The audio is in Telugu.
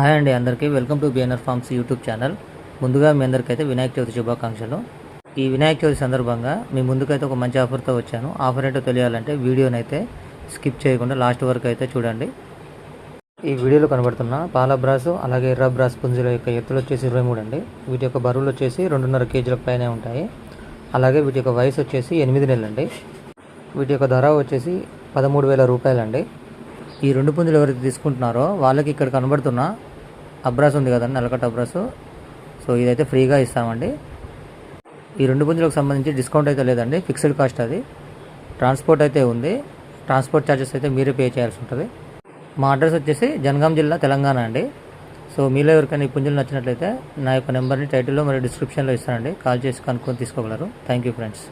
హాయ్ అండి అందరికీ. Welcome to BNR farms YouTube channel. ముందుగా మీ అందరికైతే వినాయక చవితి శుభాకాంక్షలు. ఈ వినాయక చవితి సందర్భంగా మీ ముందుకైతే ఒక మంచి ఆఫర్తో వచ్చాను. ఆఫర్ ఏంటో తెలియాలంటే వీడియోని అయితే స్కిప్ చేయకుండా లాస్ట్ వరకు అయితే చూడండి. ఈ వీడియోలో కనబడుతున్న పాల బ్రాస్ అలాగే ఎర్ర బ్రాస్ పుంజుల యొక్క ఎత్తులు వచ్చేసి ఇరవై మూడు అండి. వీటి యొక్క బరువులు వచ్చేసి రెండున్నర కేజీల పైనే ఉంటాయి. అలాగే వీటి యొక్క వయసు వచ్చేసి ఎనిమిది నెలలండి వీటి యొక్క ధర వచ్చేసి పదమూడు వేల రూపాయలండి. ఈ రెండు పుంజులు ఎవరైతే తీసుకుంటున్నారో వాళ్ళకి ఇక్కడ కనబడుతున్న అబ్రాస్ ఉంది కదండి నలకట్ అబ్రాస్. సో ఇదైతే ఫ్రీగా ఇస్తామండి. ఈ రెండు పుంజులకు సంబంధించి డిస్కౌంట్ అయితే లేదండి ఫిక్స్డ్ కాస్ట్ అది. ట్రాన్స్పోర్ట్ అయితే ఉంది. ట్రాన్స్పోర్ట్ ఛార్జెస్ అయితే మీరే పే చేయాల్సి ఉంటుంది. మా అడ్రస్ వచ్చేసి జనగాం జిల్లా తెలంగాణ అండి. సో మీలో ఎవరికైనా ఈ పుంజులు నచ్చినట్లయితే నా యొక్క నెంబర్ని టైటిల్లో మరియు డిస్క్రిప్షన్లో ఇస్తానండి. కాల్ చేసి కనుక్కొని తీసుకోగలరు. Thank you friends.